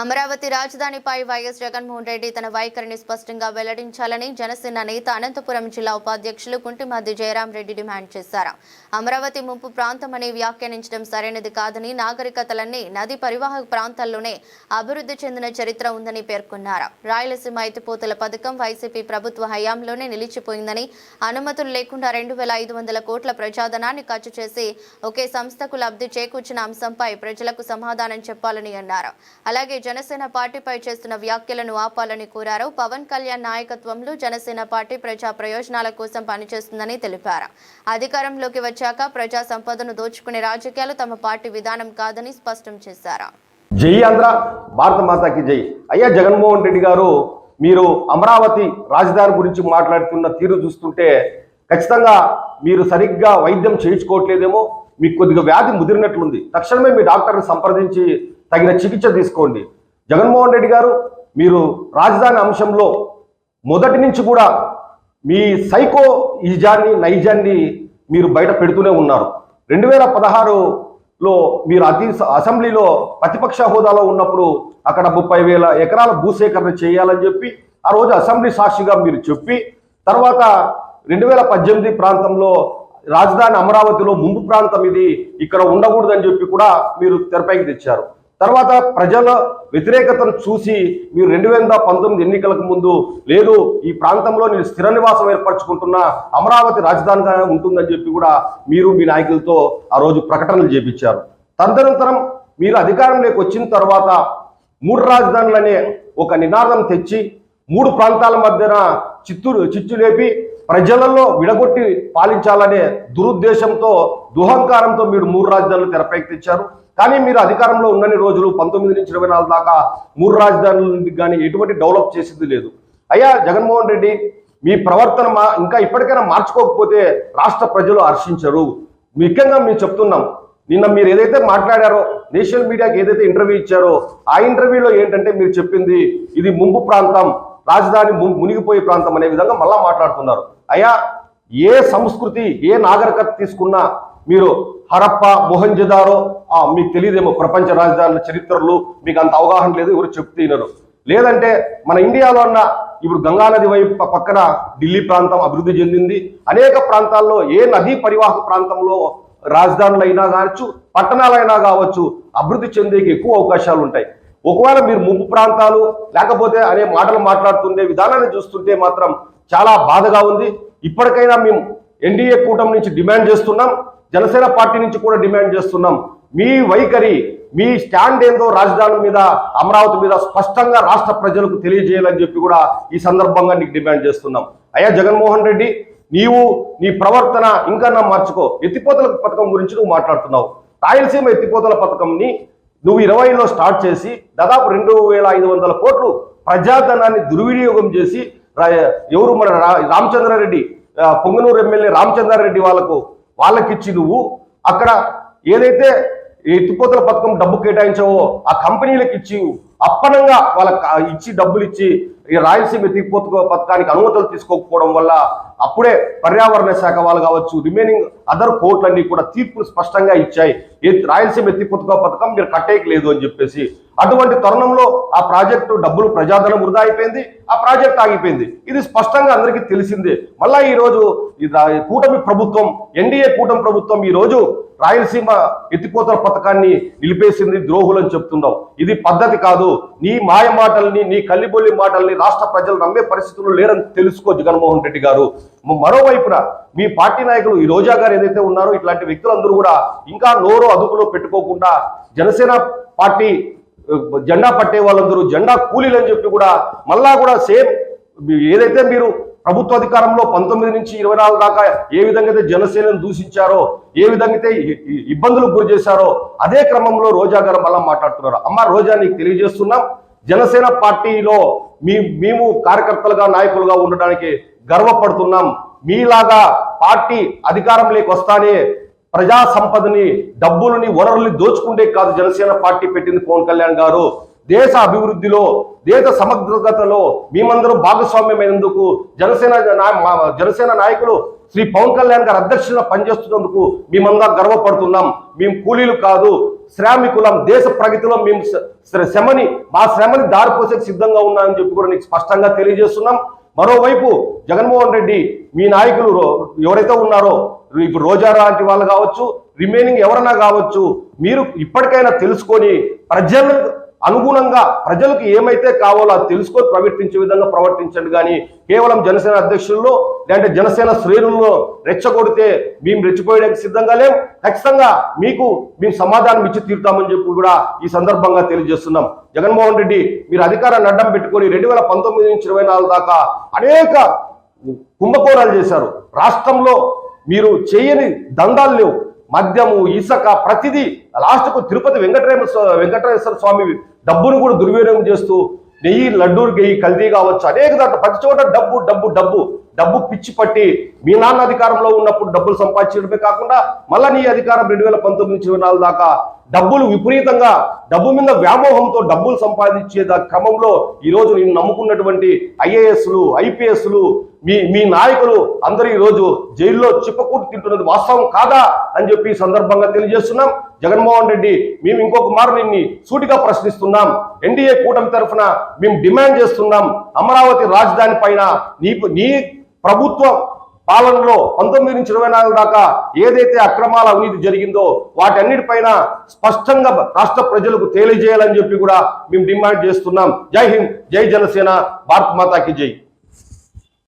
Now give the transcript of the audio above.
అమరావతి రాజధానిపై వైఎస్ జగన్మోహన్ రెడ్డి తన వైఖరిని స్పష్టంగా వెల్లడించాలని జనసేన నేత అనంతపురం జిల్లా ఉపాధ్యక్షులు కుంటిమద్ది జయరాం రెడ్డి డిమాండ్ చేశారు. అమరావతి ముంపు ప్రాంతమని వ్యాఖ్యానించడం సరైనది కాదని నాగరికతలన్నీ నది పరివాహక ప్రాంతాల్లోనే అభివృద్ధి చెందిన చరిత్ర ఉందని పేర్కొన్నారు. రాయలసీమ ఎత్తిపోతల పథకం వైసీపీ ప్రభుత్వ హయాంలోనే నిలిచిపోయిందని అనుమతులు లేకుండా రెండు వేల ఐదు వందల కోట్ల ప్రజాధనాన్ని ఖర్చు చేసి ఒకే సంస్థకు లబ్ధి చేకూర్చిన అంశంపై ప్రజలకు సమాధానం చెప్పాలని అన్నారు. అలాగే జనసేన పార్టీపై చేస్తున్న వ్యాఖ్యలను ఆపాలని కోరారు. పవన్ కళ్యాణ్ నాయకత్వంలో జనసేన పార్టీ ప్రజా ప్రయోజనాల కోసం పనిచేస్తుందని తెలిపారు. అధికారంలోకి వచ్చాక ప్రజా సంపదను దోచుకునే రాజకీయాలు తమ పార్టీ విధానం కాదని స్పష్టం చేశారు. జై ఆంధ్ర భారత మాతాకి జై. అయ్యా జగన్మోహన్ రెడ్డి గారు మీరు అమరావతి రాజధాని గురించి మాట్లాడుతున్న తీరు చూస్తుంటే ఖచ్చితంగా మీరు సరిగ్గా వైద్యం చేయించుకోవట్లేదేమో మీకు కొద్దిగా వ్యాధి ముదిరినట్లుంది. తక్షణమే మీ డాక్టర్ని సంప్రదించి తగిన చికిత్స తీసుకోండి. జగన్మోహన్ రెడ్డి గారు మీరు రాజధాని అంశంలో మొదటి నుంచి కూడా మీ సైకో ఈజాన్ని నైజాన్ని మీరు బయట పెడుతూనే ఉన్నారు. రెండు వేల పదహారులో మీరు అతి అసెంబ్లీలో ప్రతిపక్ష హోదాలో ఉన్నప్పుడు అక్కడ ముప్పై వేల ఎకరాల భూసేకరణ చేయాలని చెప్పి ఆ రోజు అసెంబ్లీ సాక్షిగా మీరు చెప్పి తర్వాత రెండు వేల పద్దెనిమిది ప్రాంతంలో రాజధాని అమరావతిలో ముందు ప్రాంతం ఇది ఇక్కడ ఉండకూడదని చెప్పి కూడా మీరు తెరపైకి తెచ్చారు. తర్వాత ప్రజల వ్యతిరేకతను చూసి మీరు రెండు వేల పంతొమ్మిది ఎన్నికలకు ముందు లేదు ఈ ప్రాంతంలో నేను స్థిర నివాసం ఏర్పరచుకుంటున్న అమరావతి రాజధానిగా ఉంటుందని చెప్పి కూడా మీరు మీ నాయకులతో ఆ రోజు ప్రకటనలు చేపించారు. తదనంతరం మీరు అధికారంలోకి వచ్చిన తర్వాత మూడు రాజధానులనే ఒక నినాదం తెచ్చి మూడు ప్రాంతాల మధ్యన చిత్తూరు చిచ్చు లేపి ప్రజలలో విడగొట్టి పాలించాలనే దురుద్దేశంతో దుహంకారంతో మీరు మూడు రాజధానులు తెరపైకి తెచ్చారు. కానీ మీరు అధికారంలో ఉన్నన్ని రోజులు పంతొమ్మిది నుంచి ఇరవై నాలుగు దాకా మూడు రాజధానులు కానీ ఎటువంటి డెవలప్ చేసింది లేదు. అయ్యా జగన్మోహన్ రెడ్డి మీ ప్రవర్తన మా ఇంకా ఇప్పటికైనా మార్చుకోకపోతే రాష్ట్ర ప్రజలు హర్షించరు. ముఖ్యంగా మేము చెప్తున్నాం నిన్న మీరు ఏదైతే మాట్లాడారో నేషనల్ మీడియాకి ఏదైతే ఇంటర్వ్యూ ఇచ్చారో ఆ ఇంటర్వ్యూలో ఏంటంటే మీరు చెప్పింది ఇది ముంపు ప్రాంతం రాజధాని మునిగిపోయే ప్రాంతం అనే విధంగా మళ్ళా మాట్లాడుతున్నారు. అయ్యా ఏ సంస్కృతి ఏ నాగరికత తీసుకున్నా మీరు హరప్ప మొహంజదారో మీకు తెలియదేమో ప్రపంచ రాజధానుల చరిత్రలు మీకు అంత అవగాహన లేదు ఎవరు చెప్తున్నారు లేదంటే మన ఇండియాలో ఉన్న ఇప్పుడు గంగానది వైపు పక్కన ఢిల్లీ ప్రాంతం అభివృద్ధి చెందింది. అనేక ప్రాంతాల్లో ఏ నదీ పరివాహక ప్రాంతంలో రాజధానులు అయినా కావచ్చు పట్టణాలైనా కావచ్చు అభివృద్ధి చెందేకి ఎక్కువ అవకాశాలు ఉంటాయి. ఒకవేళ మీరు ముంపు ప్రాంతాలు లేకపోతే అనే మాటలు మాట్లాడుతుండే విధానాన్ని చూస్తుంటే మాత్రం చాలా బాధగా ఉంది. ఇప్పటికైనా మేము ఎన్డీఏ కూటమి నుంచి డిమాండ్ చేస్తున్నాం. జనసేన పార్టీ నుంచి కూడా డిమాండ్ చేస్తున్నాం. మీ వైఖరి మీ స్టాండ్ ఏందో రాజధాని మీద అమరావతి మీద స్పష్టంగా రాష్ట్ర ప్రజలకు తెలియజేయాలని చెప్పి కూడా ఈ సందర్భంగా నీకు డిమాండ్ చేస్తున్నాం. అయ్యా జగన్మోహన్ రెడ్డి నీవు నీ ప్రవర్తన ఇంకా నా మార్చుకో. ఎత్తిపోతల పథకం గురించి నువ్వు మాట్లాడుతున్నావు. రాయలసీమ ఎత్తిపోతల పథకంని నువ్వు ఇరవైలో స్టార్ట్ చేసి దాదాపు రెండు వేల ఐదు వందల కోట్లు ప్రజాధనాన్ని దుర్వినియోగం చేసి ఎవరు మన రా- రామచంద్రారెడ్డి పొంగనూరు ఎమ్మెల్యే రామచంద్రారెడ్డి వాళ్ళకు వాళ్ళకిచ్చి నువ్వు అక్కడ ఏదైతే ఈ ఎత్తిపోతల పథకం డబ్బు కేటాయించావో ఆ కంపెనీలకు ఇచ్చి అప్పనంగా వాళ్ళకి ఇచ్చి డబ్బులు ఇచ్చి ఈ రాయలసీమ ఎత్తిపోత పథకానికి అనుమతులు తీసుకోకపోవడం వల్ల అప్పుడే పర్యావరణ శాఖ వాళ్ళు కావచ్చు రిమైనింగ్ అదర్ కోర్టులన్నీ కూడా తీర్పులు స్పష్టంగా ఇచ్చాయి. ఏ రాయలసీమ ఎత్తిపోతక పథకం మీరు కట్టేయట్లేదు అని చెప్పేసి అటువంటి తరుణంలో ఆ ప్రాజెక్టు డబ్బులు ప్రజాధనం వృధా అయిపోయింది ఆ ప్రాజెక్ట్ ఆగిపోయింది. ఇది స్పష్టంగా అందరికీ తెలిసిందే. మళ్ళా ఈరోజు ఈ కూటమి ప్రభుత్వం ఎన్డీఏ కూటమి ప్రభుత్వం ఈ రోజు రాయలసీమ ఎత్తిపోతల పథకాన్ని నిలిపేసింది ద్రోహులని చెప్తున్నావు ఇది పద్ధతి కాదు. నీ మాయ మాటల్ని నీ కల్లిబొల్లి మాటల్ని రాష్ట్ర ప్రజలు నమ్మే పరిస్థితులు లేరని తెలుసుకో జగన్మోహన్ రెడ్డి గారు. మరోవైపున మీ పార్టీ నాయకులు ఈ రోజా గారు ఏదైతే ఉన్నారో ఇట్లాంటి వ్యక్తులందరూ కూడా ఇంకా నోరు అదుపులో పెట్టుకోకుండా జనసేన పార్టీ జెండా పట్టే వాళ్ళందరూ జెండా కూలీలు అని చెప్పి కూడా మళ్ళా కూడా సేమ్ ఏదైతే మీరు ప్రభుత్వ అధికారంలో పంతొమ్మిది నుంచి ఇరవై నాలుగు దాకా ఏ విధంగా అయితే జనసేనను దూషించారో ఏ విధంగా అయితే ఇబ్బందులకు గురి చేశారో అదే క్రమంలో రోజా గారు మళ్ళా మాట్లాడుతున్నారు. అమ్మ రోజా నీకు తెలియజేస్తున్నాం. జనసేన పార్టీలో మీ మేము కార్యకర్తలుగా నాయకులుగా ఉండడానికి గర్వపడుతున్నాం. మీలాగా పార్టీ అధికారంలోకి వస్తానే ప్రజా సంపదని డబ్బులని వనరుల్ని దోచుకుంటే కాదు జనసేన పార్టీ పెట్టింది పవన్ కళ్యాణ్ గారు. దేశ అభివృద్ధిలో దేశ సమగ్రతలో మేమందరం భాగస్వామ్యమైనందుకు జనసేన మా- జనసేన నాయకులు శ్రీ పవన్ కళ్యాణ్ గారు అధ్యక్షులుగా పనిచేస్తున్నందుకు మేమందరం గర్వపడుతున్నాం. మేము కూలీలు కాదు శ్రామికులం దేశ ప్రగతిలో మేము శ్రమని మా శ్రమని దారిపోసే సిద్ధంగా ఉన్నామని చెప్పి కూడా నీకు స్పష్టంగా తెలియజేస్తున్నాం. మరోవైపు జగన్మోహన్ రెడ్డి మీ నాయకులు రో- ఎవరైతే ఉన్నారో ఇప్పుడు రోజా లాంటి వాళ్ళు కావచ్చు రిమైనింగ్ ఎవరైనా కావచ్చు మీరు ఇప్పటికైనా తెలుసుకొని ప్రజలకు అనుగుణంగా ప్రజలకు ఏమైతే కావాలో అది తెలుసుకొని ప్రవర్తించే విధంగా ప్రవర్తించండి. కానీ కేవలం జనసేన అధ్యక్షుల్లో లేదంటే జనసేన శ్రేణుల్లో రెచ్చగొడితే మేము రెచ్చిపోయడానికి సిద్ధంగా లేం. ఖచ్చితంగా మీకు మేము సమాధానం ఇచ్చి తీరుతామని చెప్పి కూడా ఈ సందర్భంగా తెలియజేస్తున్నాం. జగన్మోహన్ రెడ్డి మీరు అధికారాన్ని అడ్డం పెట్టుకొని రెండు వేల పంతొమ్మిది నుంచి ఇరవై నాలుగు దాకా అనేక కుంభకోణాలు చేశారు. రాష్ట్రంలో మీరు చేయని దందాలు లేవు. మద్యము ఇసుక ప్రతిదీ లాస్ట్కు తిరుపతి వెంకటరేమ వెంకటేశ్వర స్వామి డబ్బును కూడా దుర్వినియోగం చేస్తూ నెయ్యి లడ్డూరు గెయ్యి కల్దీ కావచ్చు. అనేక దాంట్లో ప్రతి చోట డబ్బు డబ్బు డబ్బు డబ్బు పిచ్చి పట్టి మీ నాన్న అధికారంలో ఉన్నప్పుడు డబ్బులు సంపాదించడమే కాకుండా మళ్ళా నీ అధికారం రెండు వేల పంతొమ్మిది నుంచి ఇరవై నాలుగు దాకా డబ్బులు విపరీతంగా డబ్బు మీద వ్యామోహంతో డబ్బులు సంపాదించే క్రమంలో ఈరోజు నేను నమ్ముకున్నటువంటి ఐఏఎస్లు ఐపీఎస్లు మీ మీ నాయకులు అందరూ ఈరోజు జైల్లో చిప్పకూటు తింటున్నది వాస్తవం కాదా అని చెప్పి ఈ సందర్భంగా తెలియజేస్తున్నాం. జగన్మోహన్ రెడ్డి మేము ఇంకొక మారు నిన్ని సూటిగా ప్రశ్నిస్తున్నాం. ఎన్డీఏ కూటమి తరఫున మేము డిమాండ్ చేస్తున్నాం. అమరావతి రాజధాని పైన నీ నీ ప్రభుత్వం పాలనలో పంతొమ్మిది నుంచి ఇరవై నాలుగు దాకా ఏదైతే అక్రమాల అవినీతి జరిగిందో వాటన్నిటిపైన స్పష్టంగా రాష్ట్ర ప్రజలకు తెలియజేయాలని చెప్పి కూడా మేము డిమాండ్ చేస్తున్నాం. జై హింద్ జై జనసేన భారత్ మాతాకి జై.